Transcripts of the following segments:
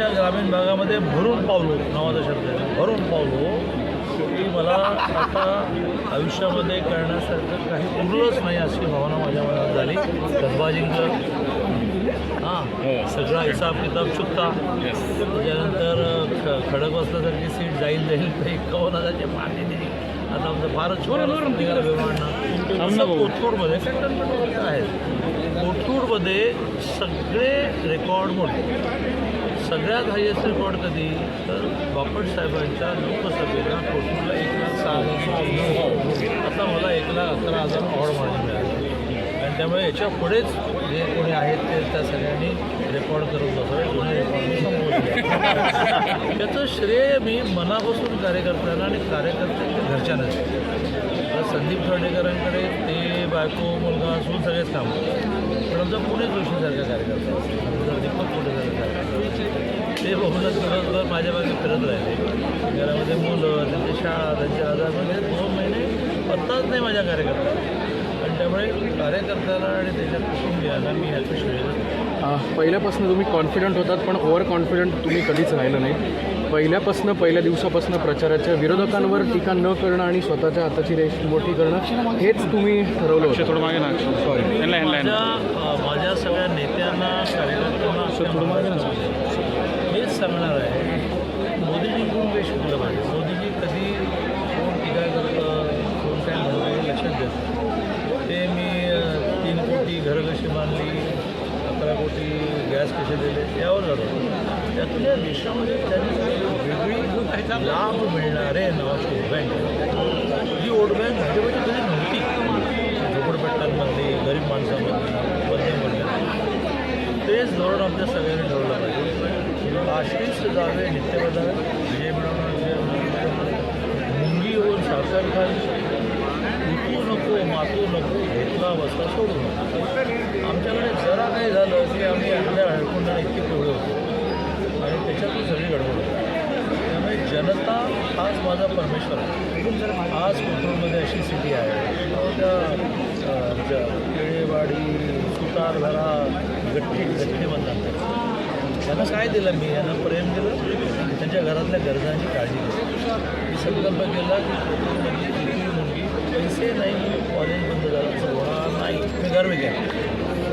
आमच्या ग्रामीण भागामध्ये भरून पावलो नावाचा शब्द आहे भरून पावलो. की मला आता आयुष्यामध्ये करण्यासारखं काही उरलंच नाही अशी भावना माझ्या मनात झाली. कसबा जिंकलं हां. सगळा हिसाब किताब चुकता. त्याच्यानंतर ख खडक बसल्यासारखी सीट जाईल जाईल तर एकावन्न हजारचे पाणी दिली. आता आमचं फारच कोथरूडमध्ये आहेत. कोथरूडमध्ये सगळे रेकॉर्ड मोडले. सगळ्यात हायेस्ट रेकॉर्ड कधी? तर बापट साहेबांच्या लोकसभेला कोथरूडला एक लाख सहा हजार आता मला एक लाख अकरा हजार ऑड मार्क मिळाले. आणि त्यामुळे याच्या पुढेच जे कोणी आहेत ते त्या सगळ्यांनी रेकॉर्ड करत बसावे कोणी रेकॉर्ड संपवले त्याचं श्रेय मी मनापासून कार्यकर्त्यांना आणि कार्यकर्त्यांच्या घरच्यांना संदीप खांडेकरांकडे ते बायको मुलगा असून सगळेच काम. पण पुणे जोशीसारखा कार्यकर्ता दीपक पुणेसारखा कार्यकर्ता ते बघूनच दिवसभर माझ्या मागे फिरत राहिले. घरामध्ये मुलं त्यांची शाळा त्यांचे आजार म्हणजे दोन महिने पत्ताच नाही माझ्या कार्यकर्त्याला आणि त्यामुळे कार्यकर्त्याला आणि त्याच्या कुटुंबियाला मी ह्याचं शिवाय पहिल्यापासून तुम्ही कॉन्फिडंट होतात पण ओव्हर कॉन्फिडंट तुम्ही कधीच राहिलं नाही. पहिल्यापासून पहिल्या दिवसापासून प्रचाराच्या विरोधकांवर टीका न करणं आणि स्वतःच्या हाताची रेष मोठी करणं हेच तुम्ही ठरवलं होतं. थोडं मागे ना. सॉरी माझ्या सगळ्या नेत्यांना कार्यकर्त्यांना असं हेच सांगणार आहे मोदीजींकडून काही शिकलं पाहिजे? मोदीजी कधी कोण टीका करतं कोण काय हे लक्षात देत ते मी तीन कोटी घरं कशी बांधली अकरा कोटी गॅस कसे दिले यावर जातो. त्यातून या देशामध्ये त्यांनी वेगळी लाभ मिळणारे नावाची वोट बँक जी वोट बँक भाजपची कधी नव्हती झोपडपट्ट्यांमधली गरीब माणसांमध्ये मध्यमवर्गीय तेच धोरण आमच्या सगळ्यांनी ठरवलं पाहिजे आशिष जावे नित्य बजावे विजय मिळवणार विजय मुंगी होऊन साखर खायची उतू नको मातू नको घेतला बसला सोडू नको आमच्याकडे जरा काही झालं की आम्ही आपल्या हळकुंडाने इतके पिवळे होतो आणि त्याच्यातून सगळी गडबड होती त्यामुळे जनता हाच माझा परमेश्वर आहे. आज कोथरूडमध्ये अशी सिटी आहे. त्या केळेवाडी सुतारधरा गट्टी गठ्ठी म्हणतात त्यांना काय दिलं मी? यांना प्रेम दिलं. त्यांच्या घरातल्या गरजांची काळजी घेतली. मी संकल्प केला की कोथरूडमध्ये किती मुलगी पैसे नाही कॉलेज बंद झाला सोहळा नाही. मी घर विकेल.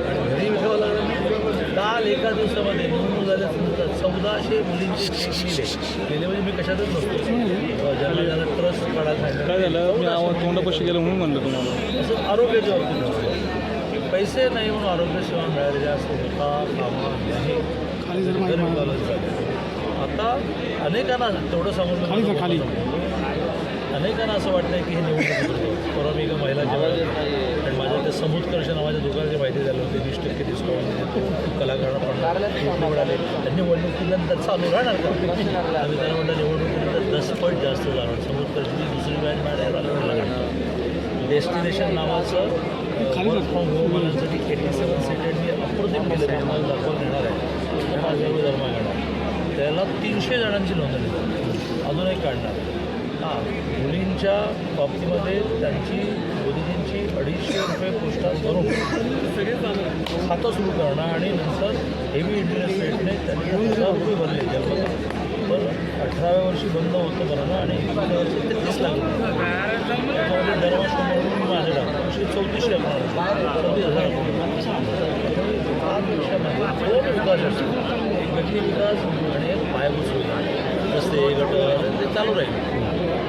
आणि घरी विकावं लागलं काल एका दिवसामध्ये निवडणूक चौदाशे मुलींची गेले गेले म्हणजे मी कशातच नसतो ज्यांना ज्यांना ट्रस्ट काढायला सांगितलं काय झालं मी आवाज तोंडापाशी गेलं म्हणून म्हणलं तुम्हाला असं आरोग्याच्या बाबतीत नसतं. पैसे नाही म्हणून आरोग्यसेवा मिळालेल्या होता कामा नाही आता अनेकांना तेवढं सांगून मी खाली. अनेकांना असं वाटतंय की हे निवडणूक परवा मी एका महिला जेव्हा आणि माझ्या त्या समुत्कर्ष नावाच्या दुकानाची माहिती झाली होती वीस टक्के कलाकारांना पण मिळाले त्यांनी निवडणुकीनंतर चालू राहणार आम्ही त्यांना म्हटलं निवडणुकीनंतर दस पॉईंट जास्त जाणार समुत्कर्षची दुसरी बँड मिळाल्या डेस्टिनेशन नावाचं वर्क फ्रॉम होम मुलांसाठी एटी सेवन सीटेड मी अप्रतिम केलं मला दाखवून देणार आहे. माझ्या धर्म घेणार त्याला तीनशे जणांची नोंदणी. अजून एक काढणार. हां मुलींच्या बाबतीमध्ये त्यांची मोदीजींची अडीचशे रुपये पोस्टात भरून खातं सुरू करणं आणि नंतर हेवी इंटरेस्ट रेटने त्यांनी हजार रुपये भरले. जन्मता पण अठराव्या वर्षी बंद होतं भरणं आणि एकोणीसव्या वर्षी तेहतीस लाख रुपये. त्याच्यामध्ये म्हणून मी माझे टाकतो अशी चौतीसशे अकाउंट चौतीस हजार पाच म्हणजे विकास असतो व्यक्ती विकास आणि एक पायाभूत सुविधा. रस्ते गटर ते चालू राहील.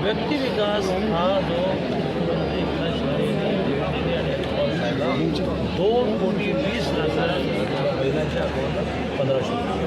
व्यक्ती विकास हा जो मुख्यमंत्री एकनाथ शिंदे यांनी आणि अजित साहेबला दोन कोटी वीस लाख महिलांच्या अकाउंटला पंधराशे.